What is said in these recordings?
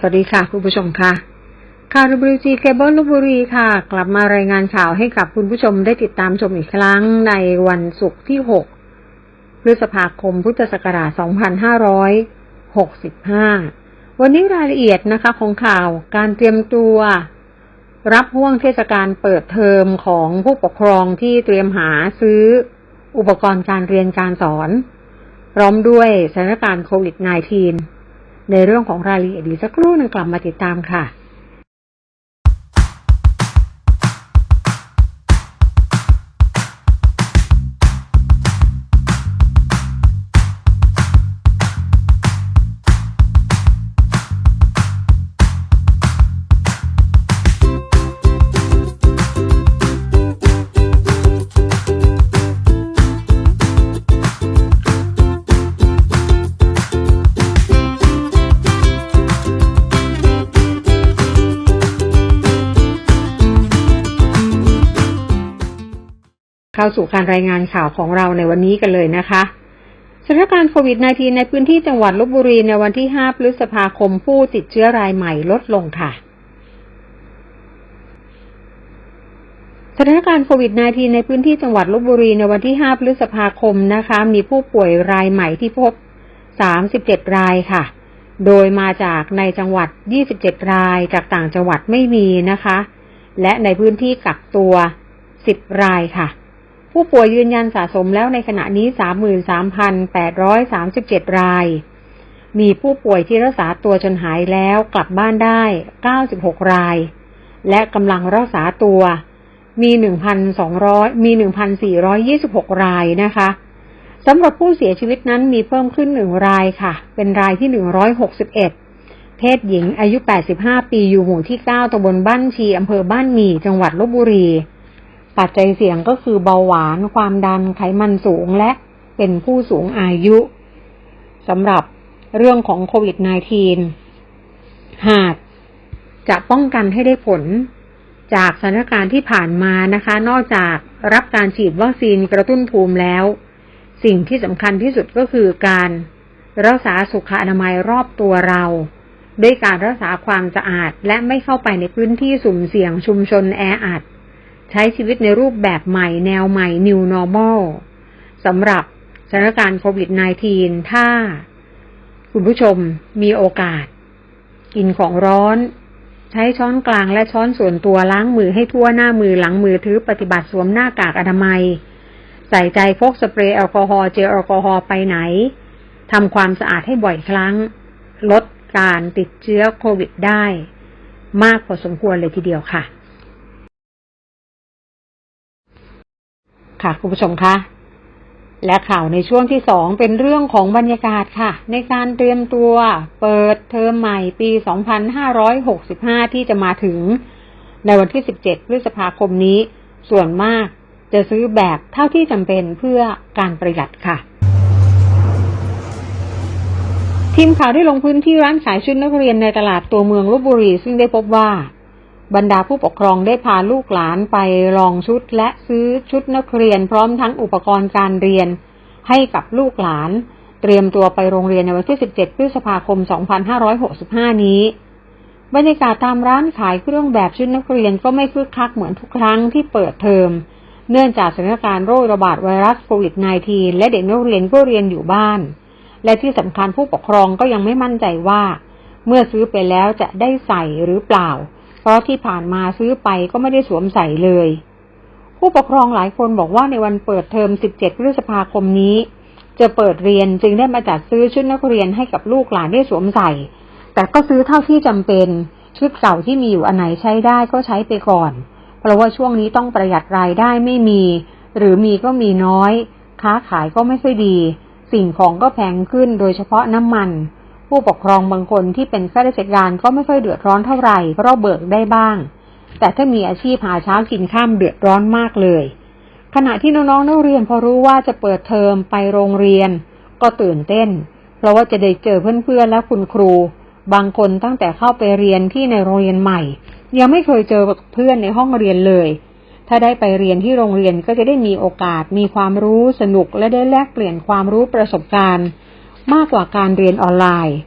สวัสดีค่ะ คุณผู้ชมค่ะข่าว WG Cable ลพบุรีค่ะ กลับมารายงานข่าวให้กับคุณผู้ชมได้ติดตามชมอีกครั้งในวันศุกร์ที่ 6 พฤษภาคม พุทธศักราช 2565 วันนี้รายละเอียดนะคะของข่าวการเตรียมตัว รับห่วงเทศกาลเปิดเทอมของผู้ปกครองที่เตรียมหาซื้ออุปกรณ์การเรียนการสอน พร้อมด้วยสถานการณ์โควิด -19 ในเรื่องของรายละเอียดดีสักครู่หนึงกลับมาติดตามค่ะ เข้าสู่การรายงานข่าวของเราในวันนี้กันเลยนะคะสถานการณ์โควิด -19 ในพื้นที่จังหวัดลบบุรีในวันที่ 5 พฤษภาคมผู้ติดเชื้อรายใหม่ลดลงค่ะสถานการณ์โควิด -19 ในพื้นที่จังหวัดลบบุรีในวันที่ 5 พฤษภาคมนะคะ มีผู้ป่วยรายใหม่ที่พบ 37 รายค่ะ โดยมาจากในจังหวัด 27 รายจากต่างจังหวัดไม่มีนะคะ และในพื้นที่กักตัว 10 รายค่ะ ผู้ป่วยยืนยันสะสมแล้วในขณะนี้ 33,837 ราย มีผู้ป่วยที่รักษาตัวจนหายแล้วกลับบ้านได้ 96 ราย และกำลังรักษาตัว มี 1,200 มี 1,426 รายนะคะสำหรับผู้เสียชีวิตนั้นมีเพิ่มขึ้นหนึ่งรายค่ะ เป็นรายที่161เพศหญิงอายุ85ปีอยู่หมู่ที่9ตำบลบ้านชีอำเภอบ้านหมี่จังหวัดลบบุรี ปัจจัยเสี่ยงก็คือเบาหวาน ความดันไขมันสูงและเป็นผู้สูงอายุสำหรับเรื่องของโควิด -19 หากจะป้องกันให้ได้ผลจากสถานการณ์ที่ผ่านมานะคะ นอกจากรับการฉีดวัคซีนกระตุ้นภูมิแล้ว สิ่งที่สำคัญที่สุดก็คือการรักษาสุขอนามัยรอบตัวเรา ด้วยการรักษาความสะอาดและไม่เข้าไปในพื้นที่สุ่มเสี่ยงชุมชนแออัด ใช้ชีวิตในรูปแบบใหม่ แนวใหม่ New Normal สำหรับสถานการณ์โควิด -19 ถ้า คุณผู้ชมมีโอกาส กินของร้อน ใช้ช้อนกลางและช้อนส่วนตัวล้างมือให้ทั่วหน้ามือหลังมือถือปฏิบัติสวมหน้ากากอนามัย ใส่ใจพกสเปรย์แอลกอฮอล์เจลแอลกอฮอล์ไปไหนทำความสะอาดให้บ่อยครั้ง ลดการติดเชื้อโควิดได้ มากพอสมควรเลยทีเดียวค่ะ ค่ะคุณผู้ชมคะและข่าวในช่วงที่สองเป็นเรื่องของบรรยากาศค่ะ ในการเตรียมตัวเปิดเทอมใหม่ปี 2565 ที่จะมาถึง ในวันที่ 17 พฤษภาคมนี้ ส่วนมากจะซื้อแบบเท่าที่จำเป็นเพื่อการประหยัดค่ะ ทีมข่าวได้ลงพื้นที่ร้านขายชุดนักเรียนในตลาดตัวเมืองลบบุรีซึ่งได้พบว่า บรรดาผู้ปกครองได้พาลูกหลานไปลองชุดและซื้อชุดนักเรียนพร้อมทั้งอุปกรณ์การเรียน ให้กับลูกหลาน เตรียมตัวไปโรงเรียนในวันที่ 17 พฤษภาคม 2565 นี้ บรรยากาศตามร้านขายเครื่องแบบชุดนักเรียนก็ไม่คึกคักเหมือนทุกครั้งที่เปิดเทอม เนื่องจากสถานการณ์โรคระบาดไวรัสโควิด -19 และเด็กนักเรียนก็เรียนอยู่บ้าน และที่สำคัญผู้ปกครองก็ยังไม่มั่นใจว่า เมื่อซื้อไปแล้วจะได้ใส่หรือเปล่า เพราะที่ผ่านมาซื้อไปก็ไม่ได้สวมใส่เลย ผู้ปกครองหลายคนบอกว่าในวันเปิดเทอม 17 พฤษภาคมนี้ จะเปิดเรียนจึงได้มาจัดซื้อชุดนักเรียนให้กับลูกหลานได้สวมใส่ แต่ก็ซื้อเท่าที่จำเป็นชุดเก่าที่มีอยู่อันไหนใช้ได้ก็ใช้ไปก่อน เพราะว่าช่วงนี้ต้องประหยัดรายได้ไม่มี หรือมีก็มีน้อย ค้าขายก็ไม่ค่อยดี สิ่งของก็แพงขึ้นโดยเฉพาะน้ำมัน ผู้ปกครองบางคนที่เป็นข้าราชการก็ไม่ค่อยเดือดร้อนเท่าไหร่เพราะเบิกได้บ้าง แต่ถ้ามีอาชีพหาเช้ากินข้ามเดือดร้อนมากเลย ขณะที่น้องๆนักเรียนพอรู้ว่าจะเปิดเทอมไปโรงเรียน ก็ตื่นเต้น เพราะว่าจะได้เจอเพื่อนๆและคุณครู บางคนตั้งแต่เข้าไปเรียนที่ในโรงเรียนใหม่ ยังไม่เคยเจอเพื่อนในห้องเรียนเลย ถ้าได้ไปเรียนที่โรงเรียนก็จะได้มีโอกาสมีความรู้สนุกและได้แลกเปลี่ยนความรู้ประสบการณ์ มากกว่าการเรียนออนไลน์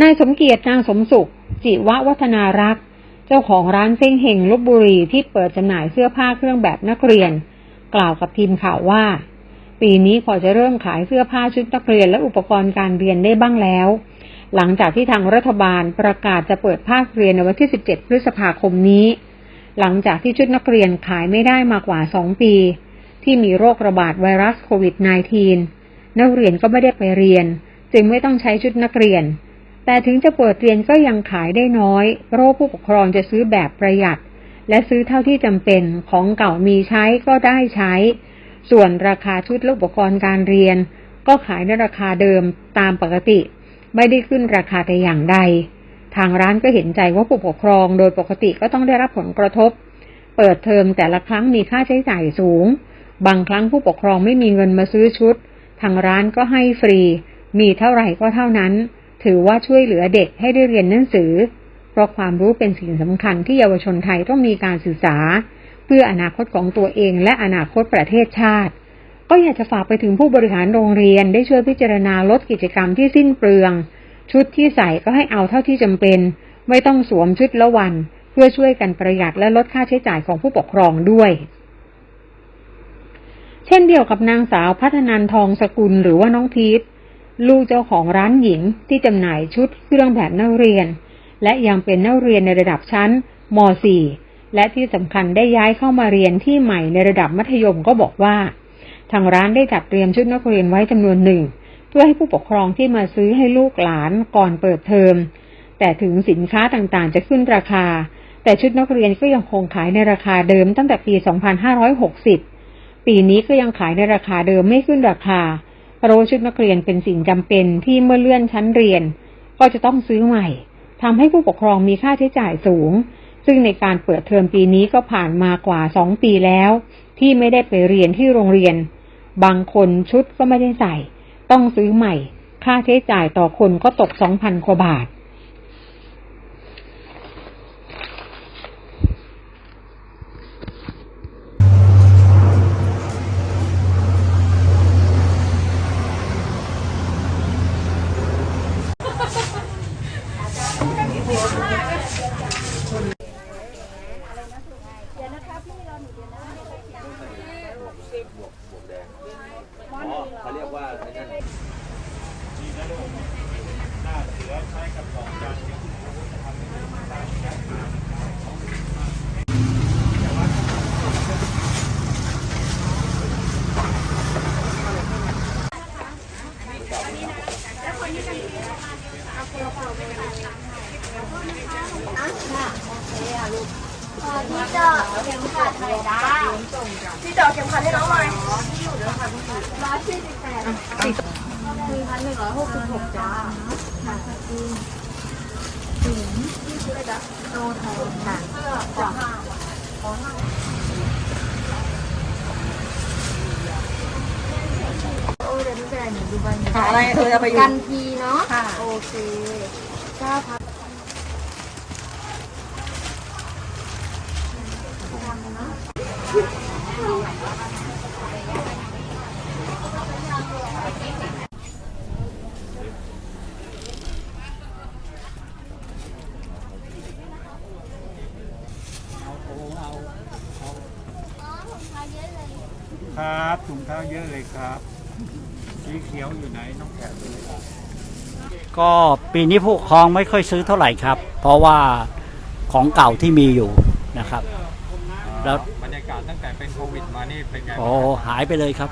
นายสมเกียรตินางสมสุข จิวะวัฒนารักษ์ เจ้าของร้านเซ้งเฮงลบบุรีที่เปิดจำหน่ายเสื้อผ้าเครื่องแบบนักเรียน กล่าวกับทีมข่าวว่า ปีนี้พอจะเริ่มขายเสื้อผ้าชุดนักเรียนและอุปกรณ์การเรียนได้บ้างแล้ว หลังจากที่ทางรัฐบาลประกาศจะเปิดภาคเรียนในวันที่ 17 พฤษภาคมนี้ หลังจากที่ชุดนักเรียนขายไม่ได้มากว่า 2 ปี ที่มีโรคระบาดไวรัสโควิด -19 นักเรียนก็ไม่ได้ไปเรียน จึงไม่ต้องใช้ชุดนักเรียน แต่ถึงจะเปิดเรียนก็ยังขายได้น้อยเพราะผู้ปกครองจะซื้อแบบประหยัด และซื้อเท่าที่จำเป็นของเก่ามีใช้ก็ได้ใช้ ส่วนราคาชุดและอุปกรณ์การเรียน ก็ขายในราคาเดิมตามปกติ ไม่ได้ขึ้นราคาแต่อย่างใด ทางร้านก็เห็นใจว่าผู้ปกครองโดยปกติก็ต้องได้รับผลกระทบ เปิดเทอมแต่ละครั้งมีค่าใช้จ่ายสูงบางครั้งผู้ปกครองไม่มีเงินมาซื้อชุด ทางร้านก็ให้ฟรี มีเท่าไหร่ก็เท่านั้น ถือว่าช่วยเหลือเด็กให้ได้เรียนหนังสือ เพราะความรู้เป็นสิ่งสำคัญที่เยาวชนไทยต้องมีการศึกษา เพื่ออนาคตของตัวเองและอนาคตประเทศชาติ ก็อยากจะฝากไปถึงผู้บริหารโรงเรียนได้ช่วยพิจารณาลดกิจกรรมที่สิ้นเปลือง ชุดที่ใส่ก็ให้เอาเท่าที่จำเป็น ไม่ต้องสวมชุดละวัน เพื่อช่วยกันประหยัดและลดค่าใช้จ่ายของผู้ปกครองด้วย เช่นเดียวกับนางสาวพัฒนันทองสกุลหรือว่าน้องพีทลูกเจ้าของร้านหญิงที่จำหน่ายชุดเครื่องแบบนักเรียน และยังเป็นนักเรียนในระดับชั้นม .4 และที่สำคัญได้ย้ายเข้ามาเรียนที่ใหม่ในระดับมัธยมก็บอกว่า ทางร้านได้จัดเตรียมชุดนักเรียนไว้จำนวนหนึ่ง เพื่อให้ผู้ปกครองที่มาซื้อให้ลูกหลานก่อนเปิดเทอม แต่ถึงสินค้าต่างๆ จะขึ้นราคา แต่ชุดนักเรียนก็ยังคงขายในราคาเดิมตั้งแต่ปี 2560 ปีนี้ก็ยังขายในราคาเดิมไม่ขึ้นราคาเพรชุดนักเรียนเป็นสิ่งจำเป็นที่เมื่อเลื่อนชั้นเรียน ก็จะต้องซื้อใหม่ทำให้ผู้ปกครองมีค่าใช้จ่ายสูง ซึ่งในการเปิดเทอมปีนี้ก็ผ่านมากว่าสองปีแล้ว ที่ไม่ได้ไปเรียนที่โรงเรียน บางคนชุดก็ไม่ได้ใส่ ต้องซื้อใหม่ ค่าใช้จ่ายต่อคนก็ตกสองพันกว่าบาท เขาเรียกว่าไอ้นั่น พี่เจาะเข็มขัดหน่อยจ้า พี่เจาะเข็มขัดให้น้องหน่อยร้อยสี่สิบแปดหนึ่งพันหนึ่งร้อยหกสิบหกจ้าค่ะถึงที่ชื่ออะไรจ๊ะโตทองค่ะจ้ะโอ้ยเดี๋ยวพี่แบนดูใบหนึ่งอะไรเออเอาไปอยู่กันทีเนาะค่ะโอเคเก้าพัน ครับถุง เท้าเยอะเลยครับ สีเขียวอยู่ไหนน้องแขกเลยก็ปีนี้ผู้ปกครองไม่ค่อยซื้อเท่าไหร่ครับ เพราะว่าของเก่าที่มีอยู่นะครับ แล้ว บรรยากาศตั้งแต่เป็นโควิดมานี่เป็นไงโอ้หายไปเลยครับ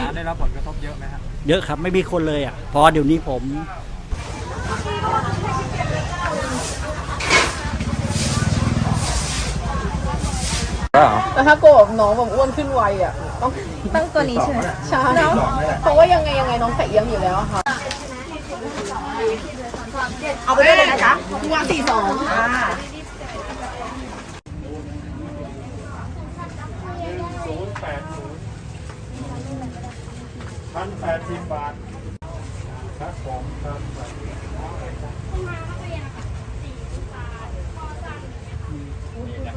ร้านได้รับผลกระทบเยอะไหมครับเยอะครับไม่มีคนเลยอะเพราะเดี๋ยวนี้ผม แต่ถ้าโกบน้องแบบอ้วนขึ้นไวอะต้องตั้งตัวนี้ใช่ไหมใช่เพราะว่ายังไงยังไงน้องใส่เอี้ยมอยู่แล้วอะค่ะเอาไปได้เลยนะจ๊ะวางสี่สองค่ะศูนย์แปดศูนย์พันแปดสิบบาทครับผมครับ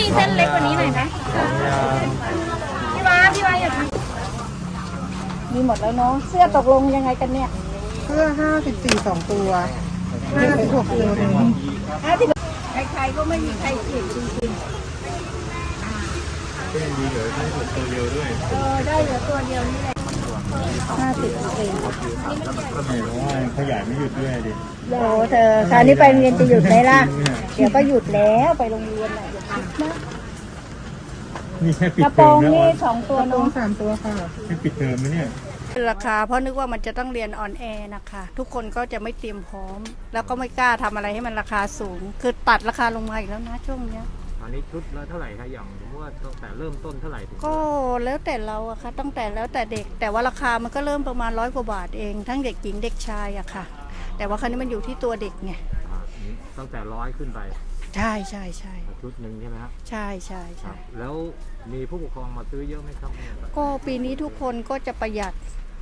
มีเส้นเล็กกว่านี้หน่อยไหมพี่วาพี่วาอย่ามีหมดแล้วเนาะ เสื้อตกลงยังไงกันเนี่ย เสื้อห้าสิบสี่สองตัวห้าสิบหกตัวหนึ่งใครๆก็ไม่มีใครเขียนจริงๆเออได้เหลือตัวเดียวนี่แหละ ห้าสิบเองขยายไม่หยุดด้วยดิโอ้เธอคราวนี้ไปโรงเรียนจะหยุดไหมล่ะ เดี๋ยวก็หยุดแล้วไปโรงเรียนน่ะอย่าคิดมากนี่แค่ปิดกระโปเทรองมแล้วนี่สองตัวตัวเน้องสามตัวค่ะ แค่ปิดเทอมไหมเนี่ย ราคาเพราะนึกว่ามันจะต้องเรียนออนแอร์นะคะ ทุกคนก็จะไม่เตรียมพร้อม แล้วก็ไม่กล้าทำอะไรให้มันราคาสูง คือตัดราคาลงมาอีกแล้วนะช่วงเนี้ยต อนนี้ชุดละเท่าไหร่คะอย่างสมมติว่าตั้งแต่เริ่มต้นเท่าไหร่ถึงก็แล้วแต่เราอะค่ะตั้งแต่แล้วแต่เด็ก แต่ว่าราคามันก็เริ่มประมาณร้อยกว่าบาทเอง ทั้งเด็กหญิงเด็กชายอะค่ะ แต่ว่าคราวนี้มันอยู่ที่ตัวเด็กไงอ่าตั้งแต่ร้อยขึ้นไปใช่ใช่ใช่ชุดหนึ่งใช่ไหมครับใช่ใช่ครัใช่บแล้วมีผู้ปกครองมาซื้อเยอะไหมครับเนี่ยก็ปีนี้ทุกคนก็จะประหยัด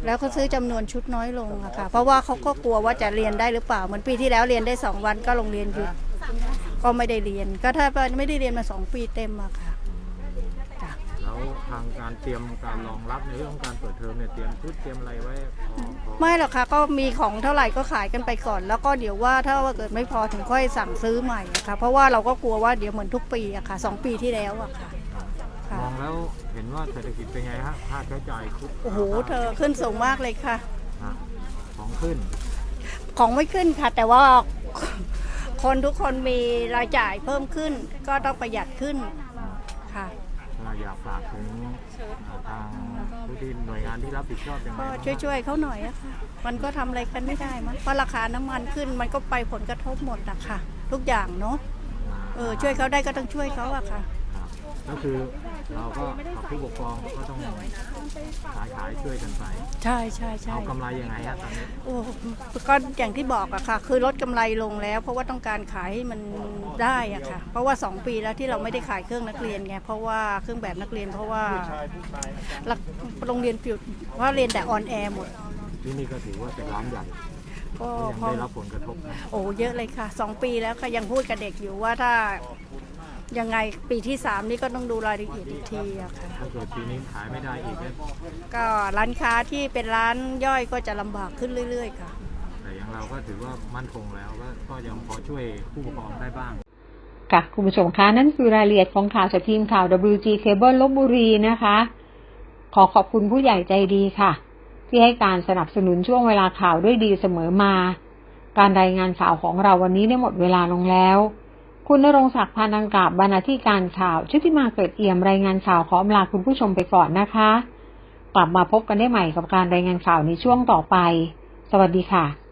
แล้วก็ซื้อจำนวนชุดน้อยลงอะค่ะ เพราะว่าเขาก็กลัวว่าจะเรียนได้หรือเปล่าเหมือนปีที่แล้วเรียนได้สองวันก็โรงเรียนหยุด ก็ไม่ได้เรียน ก็ถ้าไม่ได้เรียนมาสองปีเต็มอะค่ะจ้ะแล้วทางการเตรียมการรองรับในเรื่องของการเปิดเทอมเนี่ยเตรียมชุดเตรียมอะไรไว้พอพอไม่หรอกค่ะก็มีของเท่าไหร่ก็ขายกันไปก่อน แล้วก็เดี๋ยวว่าถ้าว่าเกิดไม่พอถึงค่อยสั่งซื้อใหม่อะค่ะ เพราะว่าเราก็กลัวว่าเดี๋ยวเหมือนทุกปีอะค่ะสองปีที่แล้วอะค่ะค่ะมองแล้วเห็นว่าเศรษฐกิจเป็นไงฮะค่าใช้จ่ายคุโอ้โหเธอขึ้นสูงมากเลยค่ะ ฮะของขึ้น ของไม่ขึ้นค่ะ แต่ว่า คนทุกคนมีรายจ่ายเพิ่มขึ้น ก็ต้องประหยัดขึ้นค่ะ ก็อยากฝากถึงทางผู้ที่หน่วยงานที่รับผิดชอบยังไงก็บ้างช่วยๆเขาหน่อยอะค่ะ มันก็ทำอะไรกันไม่ได้มั้งเพราะราคาน้ำมันขึ้นมันก็ไปผลกระทบหมดนะคะทุกอย่างเนาะเออช่วยเขาได้ก็ต้องช่วยเขาอะค่ะครับ ก็คือเราก็กับผู้ปกครองก็ต้องขายขายช่วยกันไปใช่ใช่ใช่เอากำไรยังไงฮะตอนนี้โอ้ก็อย่างที่บอกอะค่ะ คือลดกำไรลงแล้ว เพราะว่าต้องการขายให้มันได้อะค่ะ เพราะว่า 2 ปีแล้วที่เราไม่ได้ขายเครื่องนักเรียนไงเพราะว่าเครื่องแบบนักเรียนเพราะว่าหลักโรงเรียนปิดเพราะเรียนแต่ออนแอร์หมด ที่นี่ก็ถือว่าเป็นร้านใหญ่ก็ก็ยังพอได้รับผลกระทบนะโอ้เยอะเลยค่ะสองปีแล้วค่ะยังพูดกับเด็กอยู่ว่าถ้า ยังไงปีที่สามนี่ก็ต้องดูรายละเอียดอีกทีอะค่ะ ถ้าเกิดปีนี้ขายไม่ได้อีกเนี่ยก็ร้านค้าที่เป็นร้านย่อยก็จะลำบากขึ้นเรื่อย ๆ ค่ะ แต่อย่างเราก็ถือว่ามั่นคงแล้วก็ก็ยังพอช่วยผู้ปกครองได้บ้าง ค่ะ คุณผู้ชมคะนั่นคือรายละเอียดของข่าวจากทีมข่าว WG Cable ลบบุรีนะคะ ขอขอบคุณผู้ใหญ่ใจดีค่ะ ที่ให้การสนับสนุนช่วงเวลาข่าวด้วยดีเสมอมา การรายงานข่าวของเราวันนี้ได้หมดเวลาลงแล้ว คุณนรงศักดิ์พานังกาบบรรณาธิการข่าวชุติมาเกิดเอี่ยมรายงานข่าวขออำลาคุณผู้ชมไปก่อนนะคะ กลับมาพบกันได้ใหม่กับการรายงานข่าวในช่วงต่อไป สวัสดีค่ะ